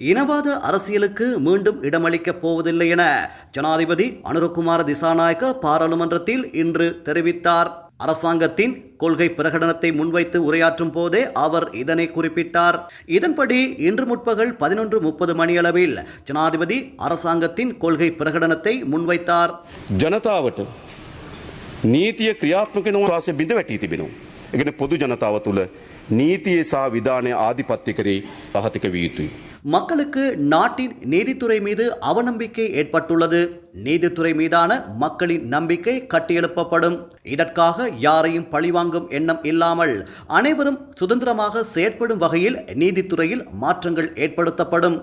இனவாத அரசியலுக்கு மீண்டும் இடமளிக்கப் போவதில்லை என ஜனாதிபதி அனுரகுமார திசாநாயக்க பாராளுமன்றத்தில் இன்று தெரிவித்தார் அரசாங்கத்தின் கொள்கை பிரகடனத்தை முன்வைத்து உரையாற்றும் போதே அவர் இதனை குறிப்பிட்டார் இதன்படி இன்று முற்பகல் பதினொன்று முப்பது மணியளவில் ஜனாதிபதி அரசாங்கத்தின் கொள்கை பிரகடனத்தை முன்வைத்தார் ජනතාවට නීතිය ක්‍රියාත්මක නොවන වාසය බිඳ වැටී තිබෙනවා. එකන පොදු ජනතාව තුළ නීතියේ සහ විධානය ආධිපත්‍ය කරේ පහතික විය යුතුයි. மக்களுக்கு நாட்டின் நீதித்துறை மீது அவநம்பிக்கை ஏற்பட்டுள்ளது. நீதித்துறை மீதான மக்களின் நம்பிக்கை கட்டியெழுப்பப்படும். இதற்காக யாரையும் பழிவாங்கும் எண்ணம் இல்லாமல் அனைவரும் சுதந்திரமாக செயற்படும் வகையில் நீதித்துறையில் மாற்றங்கள் ஏற்படுத்தப்படும்.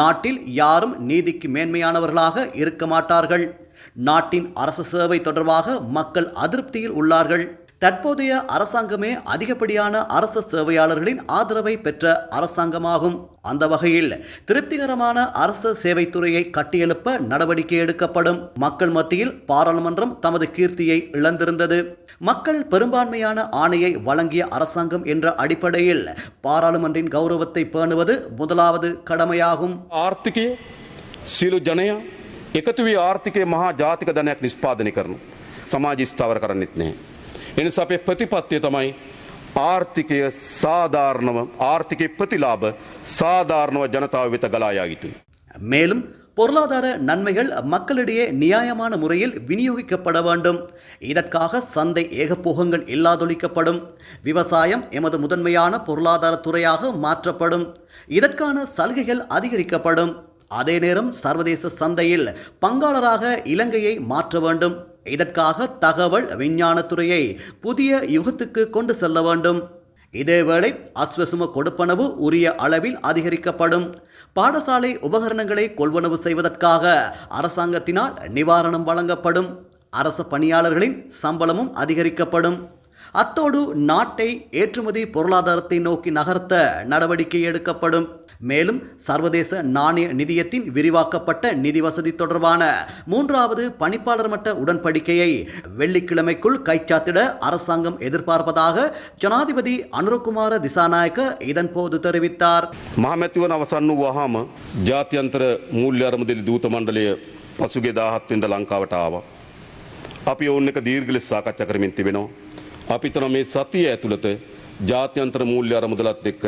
நாட்டில் யாரும் நீதிக்கு மேன்மையானவர்களாக இருக்க மாட்டார்கள். நாட்டின் அரசு சேவை தொடர்பாக மக்கள் அதிருப்தியில் உள்ளார்கள். தற்போதைய அரசாங்கமே அதிகப்படியான அரசு சேவையாளர்களின் ஆதரவை பெற்ற அரசாங்கமாகும் அந்த வகையில் திருப்திகரமான அரசு சேவைத்துறையை கட்டியெழுப்ப நடவடிக்கை எடுக்கப்படும் மக்கள் மத்தியில் பாராளுமன்றம் தமது கீர்த்தியை இழந்திருந்தது மக்கள் பெரும்பான்மையான ஆணையை வழங்கிய அரசாங்கம் என்ற அடிப்படையில் பாராளுமன்றின் கௌரவத்தை பேணுவது முதலாவது கடமையாகும் ආර්ථිකය සියලු ජනයා එකතු වී ආර්ථිකය මහා ජාතික ධනයක් නිෂ්පාදනය කරනු. සමාජ ස්ථාවර කරන්නෙත් නෑ. එනිසා අපේ ප්‍රතිපත්තිය තමයි ආර්ථිකය සාධාරණව ආර්ථිකය ප්‍රතිලාභ සාධාරණව ජනතාව වෙත ගලායා යුතුයි. மேலும் பொருளாதார நன்மைகள் மக்களிடையே நியாயமான முறையில் விநியோகிக்கப்பட வேண்டும் இதற்காக சந்தை ஏகபோகங்கள் இல்லாதொழிக்கப்படும் விவசாயம் எமது முதன்மையான பொருளாதார துறையாக மாற்றப்படும் இதற்கான சலுகைகள் அதிகரிக்கப்படும் அதே நேரம் சர்வதேச சந்தையில் பங்காளராக இலங்கையை மாற்ற வேண்டும் இதற்காக தகவல் விஞ்ஞானத்துறையை புதிய யுகத்துக்கு கொண்டு செல்ல வேண்டும். இதேவேளை அஸ்வசும கொடுப்பனவு உரிய அளவில் அதிகரிக்கப்படும். பாடசாலை உபகரணங்களை கொள்வனவு செய்வதற்காக அரசாங்கத்தினால் நிவாரணம் வழங்கப்படும். அரசு பணியாளர்களின் சம்பளமும் அதிகரிக்கப்படும். அத்தோடு நாட்டை ஏற்றுமதி பொருளாதாரத்தை நோக்கி நகர்த்த நடவடிக்கை எடுக்கப்படும் மேலும் சர்வதேச நாணய நிதியத்தின் விரிவாக்கப்பட்ட நிதி வசதி தொடர்பான மூன்றாவது பணிப்பாளர் மட்ட உடன்படிக்கையை வெள்ளிக்கிழமைக்குள் கைச்சாத்திட அரசாங்கம் எதிர்பார்ப்பதாக ஜனாதிபதி அனுரகுமார திசாநாயக்க இதன்போது தெரிவித்தார் මහමැතිවන අවසන් වූ වහාම ජාත්‍යන්තර මූල්‍ය අරමුදලි දූත මණ්ඩලය පසුගේ දාහත්වෙන්ට ලංකාවට ආවා. අපි ඔවුන් එක දීර්ගලෙ සාකච්ඡා කරමින් තිබෙනවා. අපිතන මේ සතිය ඇතුළත ජාත්‍යන්තර මූල්‍ය අරමුදලත් එක්ක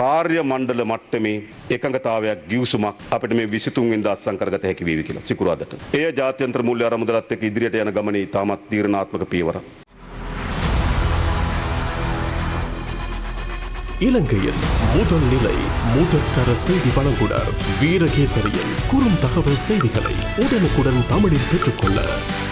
කාර්ය මණ්ඩල මට්ටමේ එකඟතාවයක් ගියවසුමක් අපිට මේ විසිතුන්ෙන් දස්සං කරගත හැකි වේවි කියලා සිකුරාදට. එය ජාත්‍යන්තර මූල්‍ය අරමුදලත් එක්ක ඉදිරියට යන ගමනේ තාමත් තීරණාත්මක පියවරක්. இலங்கையின் முதல் நிலை முதற்கர செய்தி வழங்குனர் வீரகேசரியின் குறுந்தகவல் செய்திகளை உடனுக்குடன் தமிழில் பெற்றுக்கொள்ள